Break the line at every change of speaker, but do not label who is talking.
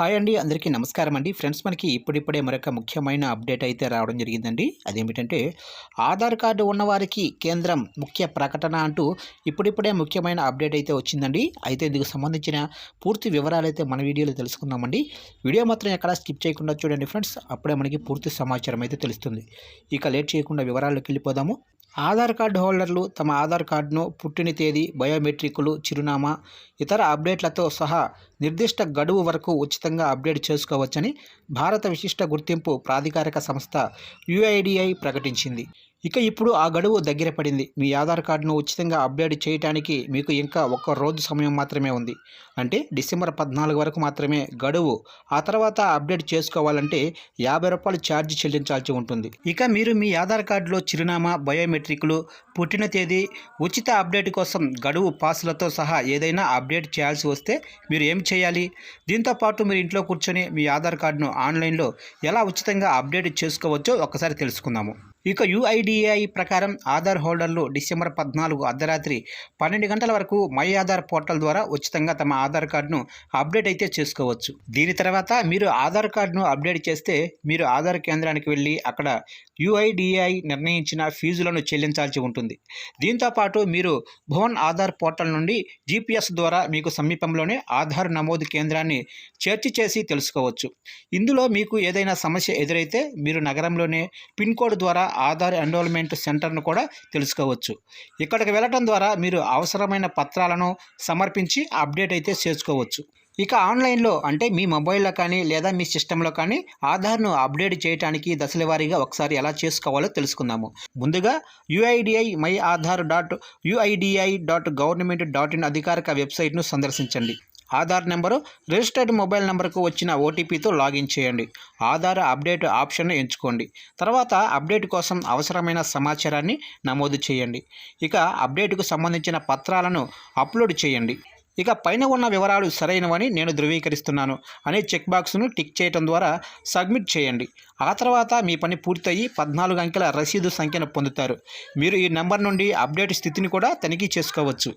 Hi అండి అందరికీ నమస్కారం అండి. ఫ్రెండ్స్ మనకి ఇప్పుడిప్పుడే మరొక ముఖ్యమైన అప్డేట్ అయితే రావడం జరిగిందండి. అదేమిటంటే ఆధార్ కార్డు ఉన్నవారికి కేంద్రం ముఖ్య ప్రకటన అంటూ ఇప్పుడిప్పుడే ముఖ్యమైన అప్డేట్ అయితే వచ్చిందండి. అయితే ఇందుకు సంబంధించిన పూర్తి వివరాలు అయితే మన వీడియోలో తెలుసుకుందామండి. వీడియో మాత్రం ఎక్కడ స్కిప్ చేయకుండా చూడండి ఫ్రెండ్స్. అప్పుడే మనకి పూర్తి సమాచారం అయితే తెలుస్తుంది. ఇక లేట్ చేయకుండా వివరాల్లోకి వెళ్ళిపోదాము. ఆధార్ కార్డు హోల్డర్లు తమ ఆధార్ కార్డును పుట్టిన తేదీ బయోమెట్రిక్లు చిరునామా ఇతర అప్డేట్లతో సహా నిర్దిష్ట గడువు వరకు ఉచితంగా అప్డేట్ చేసుకోవచ్చని భారత విశిష్ట గుర్తింపు ప్రాధికారిక సంస్థ యుఐడిఐ ప్రకటించింది. ఇక ఇప్పుడు ఆ గడువు దగ్గర పడింది. మీ ఆధార్ కార్డును ఉచితంగా అప్డేట్ చేయడానికి మీకు ఇంకా ఒక్క రోజు సమయం మాత్రమే ఉంది. అంటే డిసెంబర్ పద్నాలుగు వరకు మాత్రమే గడువు. ఆ తర్వాత అప్డేట్ చేసుకోవాలంటే యాభై రూపాయలు ఛార్జ్ చెల్లించాల్సి ఉంటుంది. ఇక మీరు మీ ఆధార్ కార్డులో చిరునామా బయోమెట్రిక్లు పుట్టిన తేదీ ఉచిత అప్డేట్ కోసం గడువు పాసులతో సహా ఏదైనా అప్డేట్ చేయాల్సి వస్తే మీరు ఏం చేయాలి? దీంతో పాటు మీరు ఇంట్లో కూర్చొని మీ ఆధార్ కార్డును ఆన్లైన్లో ఎలా ఉచితంగా అప్డేట్ చేసుకోవచ్చో ఒకసారి తెలుసుకుందాము. ఇక యుఐడిఏఐ ప్రకారం ఆధార్ హోల్డర్లు డిసెంబర్ పద్నాలుగు అర్ధరాత్రి పన్నెండు గంటల వరకు మై ఆధార్ పోర్టల్ ద్వారా ఉచితంగా తమ ఆధార్ కార్డును అప్డేట్ అయితే చేసుకోవచ్చు. దీని తర్వాత మీరు ఆధార్ కార్డును అప్డేట్ చేస్తే మీరు ఆధార్ కేంద్రానికి వెళ్ళి అక్కడ యుఐడిఏఐ నిర్ణయించిన ఫీజులను చెల్లించాల్సి ఉంటుంది. దీంతో పాటు మీరు భువన్ ఆధార్ పోర్టల్ నుండి జీపీఎస్ ద్వారా మీకు సమీపంలోనే ఆధార్ నమోదు కేంద్రాన్ని చేర్చి చేసి తెలుసుకోవచ్చు. ఇందులో మీకు ఏదైనా సమస్య ఎదురైతే మీరు నగరంలోనే పిన్ కోడ్ ద్వారా ఆధార్ ఎన్రోల్మెంట్ సెంటర్ను కూడా తెలుసుకోవచ్చు. ఇక్కడికి వెళ్ళటం ద్వారా మీరు అవసరమైన పత్రాలను సమర్పించి అప్డేట్ అయితే చేసుకోవచ్చు. ఇక ఆన్లైన్లో అంటే మీ మొబైల్లో కానీ లేదా మీ సిస్టంలో కానీ ఆధార్ను అప్డేట్ చేయడానికి దశల వారీగా ఒకసారి ఎలా చేసుకోవాలో తెలుసుకుందాము. ముందుగా UIDAI my Aadhaar dot UIDAI dot government dot in అధికారిక వెబ్సైట్ను సందర్శించండి. ఆధార్ నెంబరు రిజిస్టర్డ్ మొబైల్ నెంబర్కు వచ్చిన ఓటీపీతో లాగిన్ చేయండి. ఆధార్ అప్డేట్ ఆప్షన్ను ఎంచుకోండి. తర్వాత అప్డేట్ కోసం అవసరమైన సమాచారాన్ని నమోదు చేయండి. ఇక అప్డేట్కు సంబంధించిన పత్రాలను అప్లోడ్ చేయండి. ఇక పైన ఉన్న వివరాలు సరైనవని నేను ధృవీకరిస్తున్నాను అనే చెక్ బాక్స్ను టిక్ చేయటం ద్వారా సబ్మిట్ చేయండి. ఆ తర్వాత మీ పని పూర్తయి పద్నాలుగు అంకెల రసీదు సంఖ్యను పొందుతారు. మీరు ఈ నెంబర్ నుండి అప్డేట్ స్థితిని కూడా తనిఖీ చేసుకోవచ్చు.